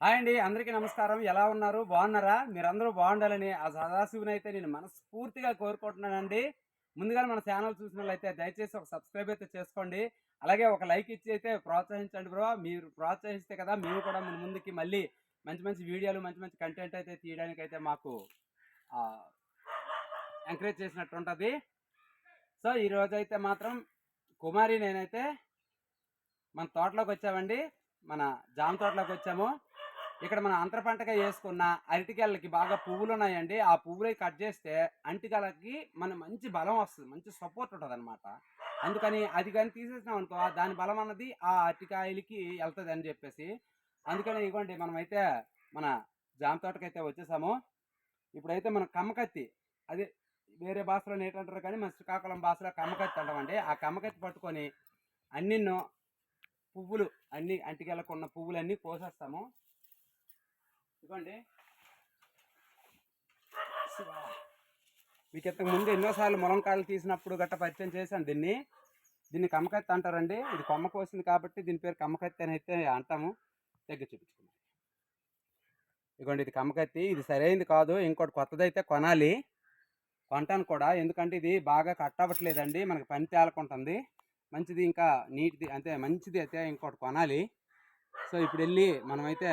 Hi అండి అందరికీ నమస్కారం. ఎలా ఉన్నారు? బాగున్నారా? మీరందరూ బాగుండాలని ఆ సదాశివుని అయితే నేను మనస్ఫూర్తిగా కోరుకుంటున్నానండి. ముందుగా మన ఛానల్ చూసినట్లయితే దయచేసి ఒక సబ్స్క్రైబ్ అయితే చేసుకోండి. అలాగే ఒక లైక్ ఇచ్చి అయితే ప్రోత్సహించండి బ్రో. మీరు ప్రోత్సహిస్తే కదా మేము కూడా మన ముందుకి మళ్ళీ మంచి మంచి వీడియోలు మంచి మంచి కంటెంట్ అయితే తీయడానికి అయితే మాకు ఎంకరేజ్ చేసినట్టు ఉంటుంది. సో ఈరోజు అయితే మాత్రం కుమారి నేనైతే మన తోటలోకి వచ్చామండి. మన జామ తోటలోకి వచ్చాము. ఇక్కడ మనం అంతర పంటగా వేసుకున్న అరటికాయలకి బాగా పువ్వులు ఉన్నాయండి. ఆ పువ్వులకి కట్ చేస్తే అంటికాయలకి మన మంచి బలం వస్తుంది. మంచి సపోర్ట్ ఉంటుంది అనమాట అందుకని అది కానీ తీసేసినాం అనుకో దాని బలం అన్నది ఆ అరటికాయలకి వెళ్తుంది అని చెప్పేసి. అందుకని ఇవ్వండి మనమైతే మన జామ తోటకైతే వచ్చేసాము. ఇప్పుడైతే మన కమ్మకత్తి. అది వేరే భాషలో ఏంటంటారు కానీ మన శ్రీకాకుళం భాషలో కమ్మకత్తి అంటామండి. ఆ కమ్మకత్తి పట్టుకొని అన్నిన్నో పువ్వులు అన్ని అంటికెళ్ళకున్న పువ్వులన్నీ కోసేస్తాము. ఇదిగోండి. మీకు ఇంతకు ముందు ఎన్నోసార్లు ములంకాయలు తీసినప్పుడు గట్ట పరిచయం చేశాను దీన్ని. దీన్ని కమ్మకత్తి అంటారండి. ఇది కొమ్మ కోసింది కాబట్టి దీని పేరు కమ్మకత్తి అని అయితే అంటాము. దగ్గర చూపించుకున్నాం ఇదిగోండి ఇది కమ్మకత్తి. ఇది సరైనది కాదు. ఇంకోటి కొత్తది అయితే కొనాలి. కొంటాను కూడా. ఎందుకంటే ఇది బాగా కట్ అవ్వట్లేదండి. మనకి పని తేలకుంటుంది. మంచిది ఇంకా నీట్ది అంటే మంచిది అయితే ఇంకోటి కొనాలి. సో ఇప్పుడు వెళ్ళి మనమైతే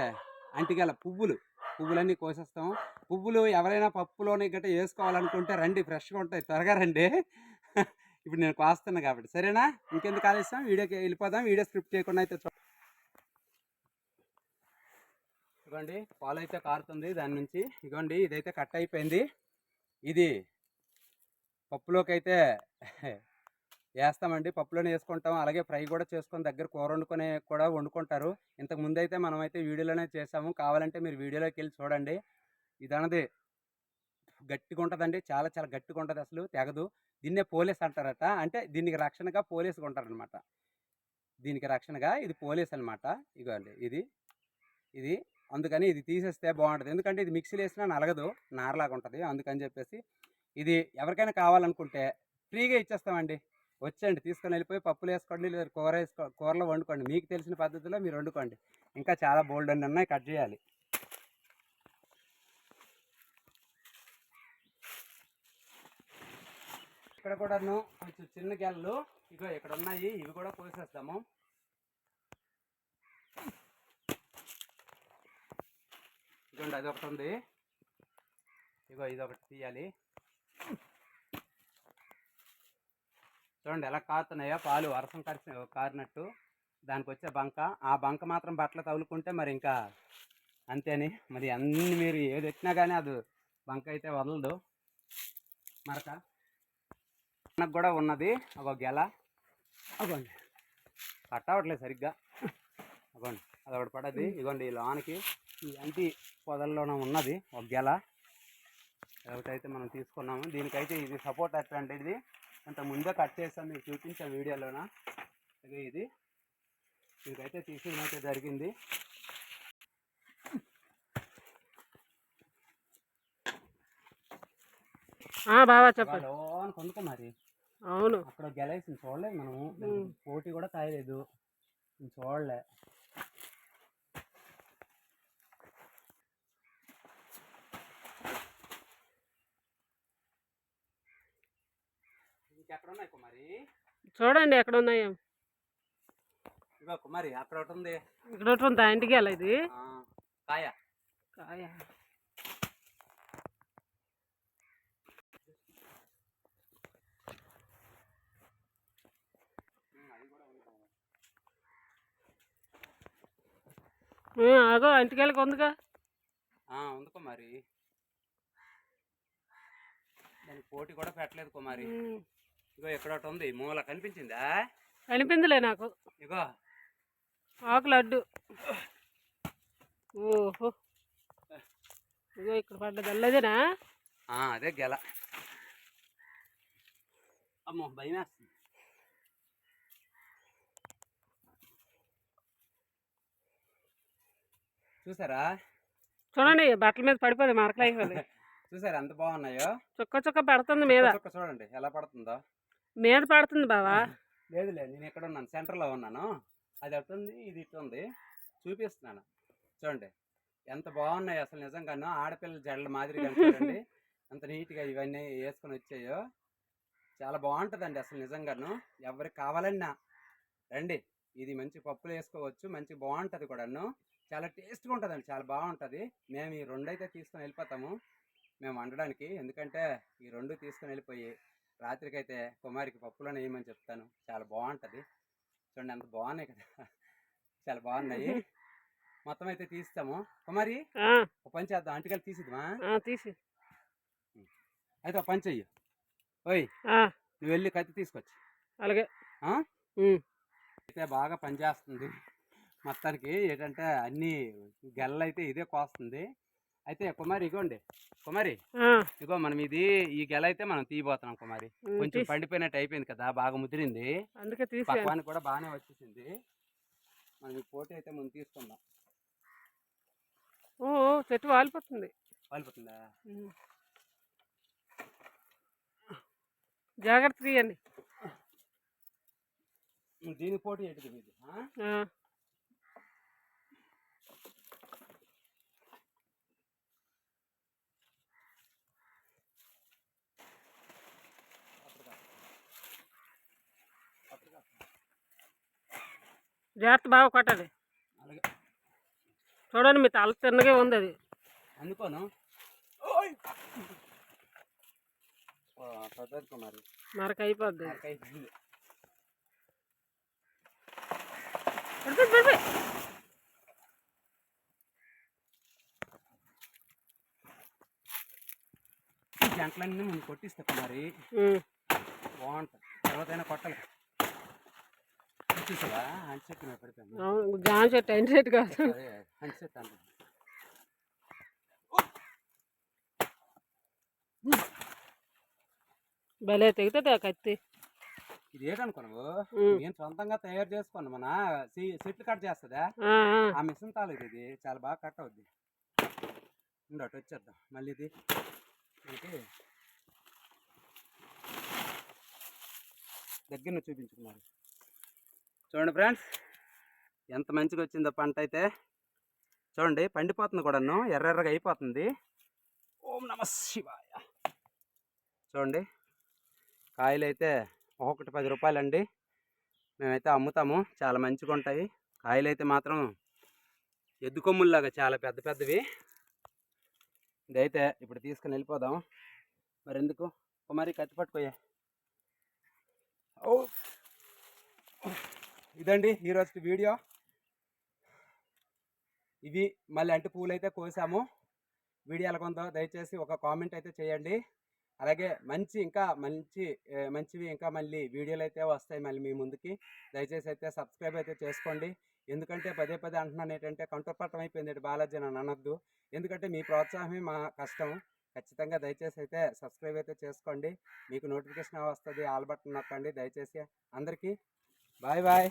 అంటిగల పువ్వులు. పువ్వులన్నీ కోసేస్తాం. పువ్వులు ఎవరైనా పప్పులోని గట్ట వేసుకోవాలనుకుంటే రండి ఫ్రెష్గా ఉంటాయి. త్వరగా రండి. ఇప్పుడు నేను కోస్తున్నా కాబట్టి. సరేనా? ఇంకెందుకు ఆలస్యం? వీడియోకి వెళ్ళిపోదాం. వీడియో స్క్రిప్ట్ చేయకుండా అయితే చూ ఇదిగోండి పాలు అయితే కారుతుంది దాని నుంచి. ఇదిగోండి ఇదైతే కట్ అయిపోయింది. ఇది పప్పులోకి అయితే వేస్తామండి పప్పులోనే వేసుకుంటాం అలాగే ఫ్రై కూడా చేసుకొని దగ్గర కూర వండుకొని కూడా వండుకుంటారు. ఇంతకు ముందు అయితే మనం అయితే వీడియోలోనే చేసాము కావాలంటే మీరు వీడియోలోకి వెళ్ళి చూడండి. ఇది అన్నది గట్టిగా ఉంటుందండి. చాలా చాలా గట్టిగా ఉంటుంది అసలు. తెగదు. దీన్నే పోలీస్ అంటారట. అంటే దీనికి రక్షణగా పోలీసుగా ఉంటారనమాట దీనికి రక్షణగా ఇది పోలీస్ అనమాట ఇగోండి. ఇది ఇది. అందుకని ఇది తీసేస్తే బాగుంటుంది. ఎందుకంటే ఇది మిక్సీలో వేసినా నలగదు. నారలాగా ఉంటుంది. అందుకని చెప్పేసి ఇది ఎవరికైనా కావాలనుకుంటే ఫ్రీగా ఇచ్చేస్తామండి. వచ్చండి తీసుకొని వెళ్ళిపోయి పప్పులు వేసుకోండి లేదా కూర వేసుకో కూరలో వండుకోండి. మీకు తెలిసిన పద్ధతిలో మీరు వండుకోండి. ఇంకా చాలా బోల్డ్ అన్నీ ఉన్నాయి కట్ చేయాలి. ఇక్కడ కూడాను కొంచెం చిన్న గెలలు. ఇగో ఇక్కడ ఉన్నాయి ఇవి కూడా పోసేస్తాము ఇదిగోండి అది ఒకటి ఉంది. ఇగో ఇది ఒకటి తీయాలి. చూడండి ఎలా కారుతున్నాయో పాలు వర్షం కరిచి కారినట్టు. దానికి వచ్చే బంక. ఆ బంక మాత్రం బట్టలు తగులుకుంటే మరి ఇంకా అంతేని. మరి అన్ని మీరు ఏది ఎక్కినా కానీ అది బంక అయితే వదలదు. మరక మనకు కూడా ఉన్నది. ఒక గెల. అగోండి. అవ్వట్లేదు సరిగ్గా. అగోండి. ఒకటి పడది. ఇగోండి ఈ లోనకి. ఈ అంటి పొదల్లోనే ఉన్నది. ఒక గెల. అదొకటైతే మనం తీసుకున్నాము. దీనికైతే ఇది సపోర్ట్ అట్లాంటిది అంత ముందే కట్ చేస్తాను మీకు చూపించే వీడియోలోన? ఇదే ఇది. దీనికైతే తీసేయడం జరిగింది. బావా చెప్పండి. కొనుక్కో మరి. అవును. అక్కడ గెలేసింది చూడలేదు మనము. పోటీ కూడా కాయలేదు. చూడలే. కుమారి? చూడండి ఎక్కడ ఉన్నాయో ఇగో కుమారి అక్కడ ఒకటి ఉంది. ఇక్కడ ఒకటి ఉందా ఇంటికి వెళ్ళ ఇది. ఆ, కాయ. కాయ. అది అగో ఇంటికి వెళ్ళక ఉందిగా. ఆ, ఉంది కుమారి. దానికి పోటీ కూడా పెట్టలేదు కుమారి. ఉమ్. ఇగో ఇక్కడ ఒకటి ఉంది. మూల కనిపించిందా? కనిపించలే నాకు. ఇగో. ఆకు లడ్డు. ఓహో. ఇగో ఇక్కడ పడ్డది అల్లదేనా అదే గెల. అమ్మో భయం వేస్తుంది. చూసారా? చూడండి బట్టల మీద పడిపోయింది మరకలు అయిపోయింది చూసారా ఎంత బాగున్నాయో? చుక్క చుక్క పడుతుంది మీద. చుక్క చూడండి ఎలా పడుతుందో. మీద పడుతుంది బావా. లేదులే నేను ఎక్కడ ఉన్నాను సెంటర్లో ఉన్నాను. అది అటు ఉంది ఇది ఇటు ఉంది చూపిస్తున్నాను. చూడండి ఎంత బాగున్నాయి అసలు నిజంగాను. ఆడపిల్లల జడల మాదిరిగా చూడండి. ఎంత నీట్గా ఇవన్నీ వేసుకొని వచ్చాయో. చాలా బాగుంటుందండి అసలు నిజంగాను. ఎవరికి కావాలన్నా. రండి ఇది మంచి పప్పులు వేసుకోవచ్చు మంచి బాగుంటుంది కూడాను. చాలా టేస్ట్గా ఉంటుందండి చాలా బాగుంటుంది. మేము ఈ రెండు అయితే తీసుకొని వెళ్ళిపోతాము. మేము వండడానికి ఎందుకంటే ఈ రెండు తీసుకొని వెళ్ళిపోయి రాత్రికైతే కుమారికి పప్పులోనే వేయమని చెప్తాను? చాలా బాగుంటుంది. చూడండి అంత బాగున్నాయి కదా. చాలా బాగున్నాయి. మొత్తం అయితే తీస్తాము. కుమారి ఒక పని చేద్దాం. అంటికలు తీసిద్దామా? తీసి. అయితే ఒక పని చెయ్యి. ఓయ్ నువ్వు వెళ్ళి కత్తి తీసుకొచ్చి. అలాగే. అయితే బాగా పనిచేస్తుంది మొత్తానికి ఏంటంటే అన్ని గెల్ల అయితే ఇదే కోస్తుంది. అయితే కుమారి ఇగోండి. కుమారి ఇగో మనం ఇది ఈ గెల అయితే మనం తీయబోతున్నాం కుమారి. కొంచెం. పండిపోయినట్టు అయిపోయింది కదా బాగా ముదిరింది. అందుకే తీసి పక్వానికి కూడా బాగానే వచ్చేసింది. మనం ఈ పోటీ అయితే మనం తీసుకుందాం. ఓ చెట్టు వాలిపోతుంది. వాలిపోతుందా. జాగ్రత్త తీయండి. దీని పోటీ ఏంటిది మీది? జాగ్రత్త బాగా కొట్టాలి అలాగే. చూడండి మీ తల తిన్నగా ఉంది అది. అందుకోను. మరక అయిపోద్ది. జంటలన్నీ మనం కొట్టిస్తా కుమారి ఉమ్, బాగుంటుంది. తర్వాత అయినా కొట్టాలి. అయిన చెట్టు కాదు. భలే తెగుతుంది ఆ కత్తి. ఇది ఏంటనుకున్నావు నేను సొంతంగా తయారు చేసుకున్నా మన సి- చెట్లు కట్ చేస్తుందా? ఆ, మిషన్ తాలేదు ఇది. చాలా బాగా కట్ అవుద్ది. ఉండు అటు వచ్చేద్దాం. మళ్ళీ ఇది. దగ్గర చూపించుకున్నారు. చూడండి ఫ్రెండ్స్ ఎంత మంచిగా వచ్చిందో పంట అయితే. చూడండి పండిపోతుంది కూడాను ఎర్రెర్రగా అయిపోతుంది. ఓం నమ శివాయ. చూడండి కాయలు అయితే ఒక్కొక్కటి పది రూపాయలండి. మేమైతే అమ్ముతాము చాలా మంచిగా ఉంటాయి కాయలు అయితే మాత్రం ఎద్దు కొమ్ముల్లాగా చాలా పెద్ద పెద్దవి. ఇదైతే ఇప్పుడు తీసుకుని వెళ్ళిపోదాం. మరి ఎందుకు కుమారి కత్తి ఓ ఇదండి ఈరోజు వీడియో. ఇవి మళ్ళీ అంటి పూలు అయితే కోసాము. వీడియో ఎలా దయచేసి ఒక కామెంట్ అయితే చేయండి. అలాగే మంచి ఇంకా మంచి మంచివి ఇంకా మళ్ళీ వీడియోలు అయితే వస్తాయి మళ్ళీ మీ ముందుకి. దయచేసి అయితే సబ్స్క్రైబ్ అయితే చేసుకోండి. ఎందుకంటే పదే పదే అంటున్నాను ఏంటంటే కంఠపట్టం అయిపోయింది బాలాజీ నన్ను అనొద్దు. ఎందుకంటే మీ ప్రోత్సాహమే మా కష్టం. ఖచ్చితంగా దయచేసి అయితే సబ్స్క్రైబ్ అయితే చేసుకోండి. మీకు నోటిఫికేషన్ వస్తుంది ఆల్ బటన్ నొక్కండి. దయచేసి అందరికీ బాయ్ బాయ్.